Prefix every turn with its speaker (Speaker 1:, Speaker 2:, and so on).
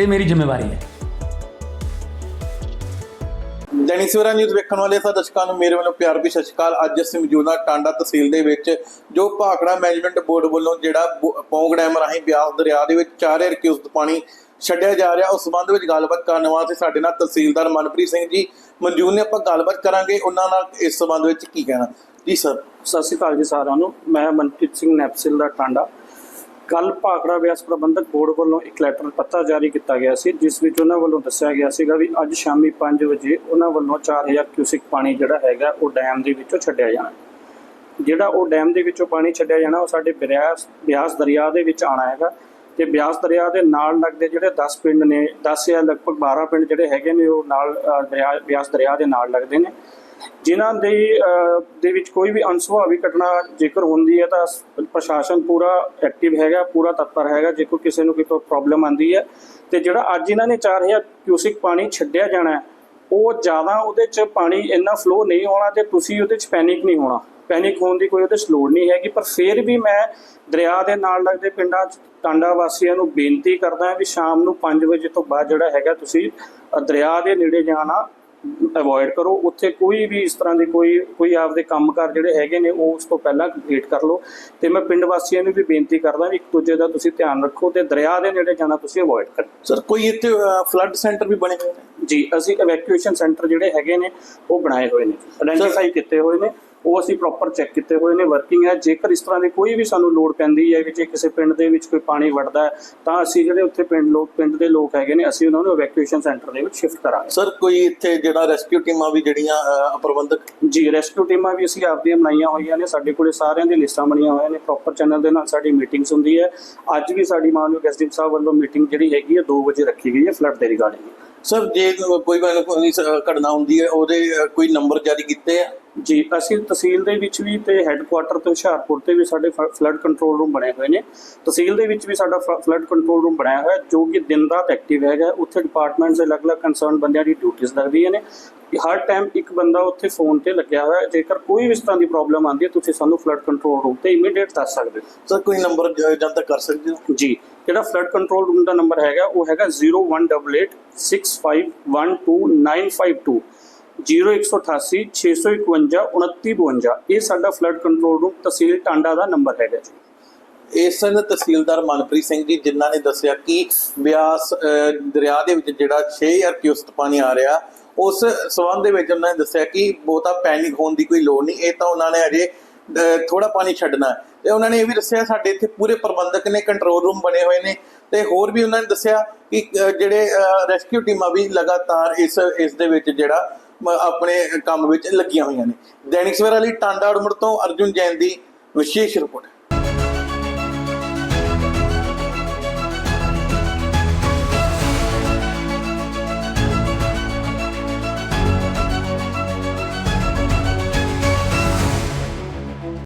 Speaker 1: ਇਹ ਮੇਰੀ ਜ਼ਿੰਮੇਵਾਰੀ ਹੈ।
Speaker 2: ਦੈਨਿਕ ਸਵੇਰਾ ਨਿਊਜ਼ ਵੇਖਣ ਵਾਲੇ ਸਾਰੇ ਦਰਸ਼ਕਾਂ ਨੂੰ ਮੇਰੇ ਵੱਲੋਂ ਪਿਆਰ ਭਰੀ ਸਤਿ ਸ਼੍ਰੀ ਅਕਾਲ। ਅੱਜ ਅਸੀਂ ਮੌਜੂਦ ਹਾਂ ਟਾਂਡਾ ਤਹਿਸੀਲ ਦੇ ਵਿੱਚ ਜੋ ਭਾਖੜਾ ਮੈਨੇਜਮੈਂਟ ਬੋਰਡ ਵੱਲੋਂ ਜਿਹੜਾ ਪੌਂਗ ਡੈਮ ਰਾਹੀਂ ਬਿਆਸ ਦਰਿਆ ਦੇ ਵਿੱਚ 4000 ਕਿਊਸਕ ਪਾਣੀ ਛੱਡਿਆ ਜਾ ਰਿਹਾ ਉਸ ਸੰਬੰਧ ਵਿੱਚ ਗੱਲਬਾਤ ਕਰਨ ਵਾਸਤੇ ਸਾਡੇ ਨਾਲ ਤਹਿਸੀਲਦਾਰ ਮਨਪ੍ਰੀਤ ਸਿੰਘ ਜੀ ਮਨਜੂਰ ਨੇ। ਆਪਾਂ ਗੱਲਬਾਤ ਕਰਾਂਗੇ ਉਹਨਾਂ ਨਾਲ ਇਸ ਸੰਬੰਧ ਵਿੱਚ ਕੀ ਕਹਿਣਾ। ਜੀ ਸਰ।
Speaker 3: ਸਤਿ ਸ਼੍ਰੀ ਅਕਾਲ ਜੀ ਸਾਰਿਆਂ ਨੂੰ। ਮੈਂ ਮਨਪ੍ਰੀਤ ਸਿੰਘ ਨੈਪਸਿਲ ਦਾ ਟਾਂਡਾ। ਕੱਲ ਭਾਖੜਾ ਵਿਆਸ ਪ੍ਰਬੰਧਕ ਬੋਰਡ ਵੱਲੋਂ ਇੱਕ ਲੈਟਰ ਪੱਤਰ ਜਾਰੀ ਕੀਤਾ ਗਿਆ ਸੀ, ਜਿਸ ਵਿੱਚ ਉਹਨਾਂ ਵੱਲੋਂ ਦੱਸਿਆ ਗਿਆ ਸੀਗਾ ਵੀ ਅੱਜ ਸ਼ਾਮੀ 5 ਵਜੇ ਉਹਨਾਂ ਵੱਲੋਂ 4000 ਕਿਊਸਿਕ ਪਾਣੀ ਜਿਹੜਾ ਹੈਗਾ ਉਹ ਡੈਮ ਦੇ ਵਿੱਚੋਂ ਛੱਡਿਆ ਜਾਣਾ। ਜਿਹੜਾ ਉਹ ਡੈਮ ਦੇ ਵਿੱਚੋਂ ਪਾਣੀ ਛੱਡਿਆ ਜਾਣਾ, ਉਹ ਸਾਡੇ ਬਿਆਸ ਬਿਆਸ ਦਰਿਆ ਦੇ ਵਿੱਚ ਆਣਾ ਹੈਗਾ। ਤੇ ਬਿਆਸ ਦਰਿਆ ਦੇ ਨਾਲ ਲੱਗਦੇ ਜਿਹੜੇ 10 ਪਿੰਡ ਨੇ 10 ਜਾਂ ਲਗਭਗ 12 ਪਿੰਡ ਜਿਹੜੇ ਹੈਗੇ ਨੇ, ਉਹ ਨਾਲ ਦਰਿਆ, ਬਿਆਸ ਦਰਿਆ ਦੇ ਨਾਲ ਲੱਗਦੇ ਨੇ। ਜਿਨ੍ਹਾਂ ਦੇ ਦੇ ਵਿੱਚ ਕੋਈ ਵੀ ਅਨਸੁਭਾਵੀ ਘਟਨਾ ਜੇਕਰ ਹੁੰਦੀ ਹੈ ਤਾਂ ਪ੍ਰਸ਼ਾਸਨ ਪੂਰਾ ਐਕਟਿਵ ਹੈਗਾ, ਪੂਰਾ ਤਤਪਰ ਹੈਗਾ, ਜੇਕਰ ਕਿਸੇ ਨੂੰ ਕੋਈ ਪ੍ਰੋਬਲਮ ਆਂਦੀ ਹੈ। ਤੇ ਜਿਹੜਾ ਅੱਜ ਇਹਨਾਂ ਨੇ 4000 ਕਿਊਸਿਕ ਪਾਣੀ ਛੱਡਿਆ ਜਾਣਾ ਉਹ ਜ਼ਿਆਦਾ ਉਹਦੇ ਚ ਪਾਣੀ ਇੰਨਾ ਫਲੋ ਨਹੀਂ ਹੋਣਾ ਤੇ ਤੁਸੀਂ ਉਹਦੇ ਚ ਪੈਨਿਕ ਨਹੀਂ ਹੋਣਾ। ਪੈਨਿਕ ਹੋਣ ਦੀ ਕੋਈ ਉਹਦੇ ਲੋੜ ਨਹੀਂ ਹੈਗੀ ਪਰ ਫਿਰ ਵੀ ਮੈਂ ਦਰਿਆ ਦੇ ਨਾਲ ਲੱਗਦੇ ਪਿੰਡਾਂ ਚ ਟਾਂਡਾ ਵਾਸੀਆਂ ਨੂੰ ਬੇਨਤੀ ਕਰਦਾ ਹਾਂ ਵੀ ਸ਼ਾਮ ਨੂੰ 5 ਵਜੇ ਤੋਂ ਬਾਅਦ ਜਿਹੜਾ ਹੈਗਾ ਤੁਸੀਂ ਦਰਿਆ ਦੇ ਨੇੜੇ ਜਾਣਾ ਅਵੋਇਡ ਕਰੋ। ਉੱਥੇ ਕੋਈ ਵੀ ਇਸ ਤਰ੍ਹਾਂ ਦੀ ਕੋਈ ਕੋਈ ਆਪਦੇ ਕੰਮਕਾਰ ਜਿਹੜੇ ਹੈਗੇ ਨੇ ਉਹ ਉਸ ਤੋਂ ਪਹਿਲਾਂ ਕੰਪਲੀਟ ਕਰ ਲਓ। ਤੇ ਮੈਂ ਪਿੰਡ ਵਾਸੀਆਂ ਨੂੰ ਵੀ ਬੇਨਤੀ ਕਰਦਾ ਵੀ ਇੱਕ ਦੂਜੇ ਦਾ ਤੁਸੀਂ ਧਿਆਨ ਰੱਖੋ ਤੇ ਦਰਿਆ ਦੇ ਨੇੜੇ ਜਾਣਾ ਤੁਸੀਂ ਅਵੋਇਡ ਕਰੋ।
Speaker 2: ਸਰ ਕੋਈ ਇੱਥੇ ਫਲੱਡ ਸੈਂਟਰ ਵੀ ਬਣੇ ਹੋਏ ਨੇ?
Speaker 3: ਜੀ ਅਸੀਂ ਇਵੈਕੂਏਸ਼ਨ ਸੈਂਟਰ ਜਿਹੜੇ ਹੈਗੇ ਨੇ ਉਹ ਬਣਾਏ ਹੋਏ ਨੇ। ਆਇਡੈਂਟੀਫਾਈ ਕੀਤੇ ਹੋਏ ਨੇ। ਉਹ ਅਸੀਂ ਪ੍ਰੋਪਰ ਚੈੱਕ ਕੀਤੇ ਹੋਏ ਨੇ ਵਰਕਿੰਗ ਹੈ। ਜੇਕਰ ਇਸ ਤਰ੍ਹਾਂ ਦੀ ਕੋਈ ਵੀ ਸਾਨੂੰ ਲੋੜ ਪੈਂਦੀ ਹੈ ਕਿ ਜੇ ਕਿਸੇ ਪਿੰਡ ਦੇ ਵਿੱਚ ਕੋਈ ਪਾਣੀ ਵੜਦਾ ਹੈ ਤਾਂ ਅਸੀਂ ਜਿਹੜੇ ਉੱਥੇ ਪਿੰਡ ਲੋਕ ਪਿੰਡ ਦੇ ਲੋਕ ਹੈਗੇ ਨੇ ਅਸੀਂ ਉਹਨਾਂ ਨੂੰ ਇਵੈਕੂਏਸ਼ਨ ਸੈਂਟਰ ਦੇ ਵਿੱਚ ਸ਼ਿਫਟ ਕਰਾਂਗੇ।
Speaker 2: ਸਰ ਕੋਈ ਇੱਥੇ ਜਿਹੜਾ ਰੈਸਕਿਊ ਟੀਮਾਂ ਵੀ ਜਿਹੜੀਆਂ ਪ੍ਰਬੰਧਕ?
Speaker 3: ਜੀ ਰੈਸਕਿਊ ਟੀਮਾਂ ਵੀ ਅਸੀਂ ਆਪਦੀਆਂ ਬਣਾਈਆਂ ਹੋਈਆਂ ਨੇ। ਸਾਡੇ ਕੋਲੇ ਸਾਰਿਆਂ ਦੀ ਲਿਸਟਾਂ ਬਣੀਆਂ ਹੋਈਆਂ ਨੇ। ਪ੍ਰੋਪਰ ਚੈਨਲ ਦੇ ਨਾਲ ਸਾਡੀ ਮੀਟਿੰਗਸ ਹੁੰਦੀ ਹੈ। ਅੱਜ ਵੀ ਸਾਡੀ ਮਾਨਯੋਗ ਐਸਡੀਐਮ ਸਾਹਿਬ ਵੱਲੋਂ ਮੀਟਿੰਗ ਜਿਹੜੀ ਹੈਗੀ ਹੈ 2 ਵਜੇ ਰੱਖੀ ਗਈ ਹੈ ਫਲੱਡ ਦੇ ਰਿਗਾਰਡਿੰਗ
Speaker 2: ਸਰ ਜੇ ਕੋਈ ਘਟਨਾ ਹੁੰਦੀ ਹੈ ਉਹਦੇ ਕੋਈ ਨੰਬਰ ਜਾਰੀ ਕੀਤੇ ਆ?
Speaker 3: ਜੀ ਅਸੀਂ ਤਹਿਸੀਲ ਦੇ ਵਿੱਚ ਵੀ ਤੇ ਹੈੱਡਕੁਆਟਰ ਤੇ ਹੁਸ਼ਿਆਰਪੁਰ ਤੇ ਵੀ ਸਾਡੇ ਫਲੱਡ ਕੰਟਰੋਲ ਰੂਮ ਬਣੇ ਹੋਏ ਨੇ। ਤਹਿਸੀਲ ਦੇ ਵਿੱਚ ਵੀ ਸਾਡਾ ਫਲੱਡ ਕੰਟਰੋਲ ਰੂਮ ਬਣਾਇਆ ਹੋਇਆ ਜੋ ਕਿ ਦਿਨ ਰਾਤ ਐਕਟਿਵ ਹੈਗਾ। ਉੱਥੇ ਡਿਪਾਰਟਮੈਂਟਸ ਦੇ ਅਲੱਗ-ਅਲੱਗ ਕੰਸਰਨ ਬੰਦਿਆਂ ਦੀ ਡਿਊਟੀਆਂ ਲੱਗਦੀਆਂ ਨੇ। ਕਿ ਹਰ ਟਾਈਮ ਇੱਕ ਬੰਦਾ ਉੱਥੇ ਫੋਨ ਤੇ ਲੱਗਿਆ ਹੋਇਆ ਜੇਕਰ ਕੋਈ ਵੀ ਇਸ ਤਰ੍ਹਾਂ ਦੀ ਪ੍ਰੋਬਲਮ ਆਉਂਦੀ ਹੈ ਤੁਸੀਂ ਸਾਨੂੰ ਫਲੱਡ ਕੰਟਰੋਲ ਰੂਮ ਤੇ ਇਮੀਡੀਏਟ ਦੱਸ ਸਕਦੇ ਹੋ।
Speaker 2: ਸਰ ਕੋਈ ਨੰਬਰ ਜਨ ਤੱਕ ਕਰ ਸਕਦੇ ਹੋ?
Speaker 3: ਜੀ ਜਿਹੜਾ ਫਲੱਡ ਕੰਟਰੋਲ ਰੂਮ ਦਾ ਨੰਬਰ ਹੈਗਾ ਉਹ ਹੈਗਾ 01886512952 0188 651 2952 ਇਹ ਸਾਡਾ flood control room tehsil Tanda ਦਾ ਨੰਬਰ ਹੈਗਾ ਜੀ
Speaker 2: ਇਸ ਸਨ ਤਹਿਸੀਲਦਾਰ ਮਨਪ੍ਰੀਤ ਸਿੰਘ ਜੀ, ਜਿਨ੍ਹਾਂ ਨੇ ਦੱਸਿਆ ਕਿ ਬਿਆਸ ਦਰਿਆ ਦੇ ਵਿੱਚ ਜਿਹੜਾ 6000 ਕਿਊਸਕ ਪਾਣੀ ਆ ਰਿਹਾ, ਉਸ ਸਬੰਧ ਦੇ ਵਿੱਚ ਉਹਨਾਂ ਨੇ ਦੱਸਿਆ ਕਿ ਬਹੁਤਾ ਪੈਨਿਕ ਹੋਣ ਦੀ ਕੋਈ ਲੋੜ ਨਹੀਂ, ਇਹ ਤਾਂ ਉਹਨਾਂ ਨੇ ਅਜੇ ਥੋੜਾ ਪਾਣੀ ਛੱਡਣਾ ਹੈ। ਤੇ ਉਹਨਾਂ ਨੇ ਇਹ ਵੀ ਦੱਸਿਆ, ਸਾਡੇ ਇੱਥੇ ਪੂਰੇ ਪ੍ਰਬੰਧਕ ਨੇ ਕੰਟਰੋਲ ਰੂਮ ਬਣੇ ਹੋਏ ਨੇ, ਤੇ ਹੋਰ ਵੀ ਉਹਨਾਂ ਨੇ ਦੱਸਿਆ ਕਿ ਜਿਹੜੇ ਰੈਸਕਿਊ ਟੀਮਾਂ ਵੀ ਲਗਾਤਾਰ ਇਸ ਇਸ ਦੇ ਵਿੱਚ ਜਿਹੜਾ ਆਪਣੇ ਕੰਮ ਵਿੱਚ ਲੱਗੀਆਂ ਹੋਈਆਂ ਨੇ। ਦੈਨਿਕ ਸਵੇਰਾ ਲਈ ਟਾਂਡਾ ਉੜਮੜ ਤੋਂ ਅਰਜੁਨ ਜੈਨ ਦੀ ਵਿਸ਼ੇਸ਼ ਰਿਪੋਰਟ।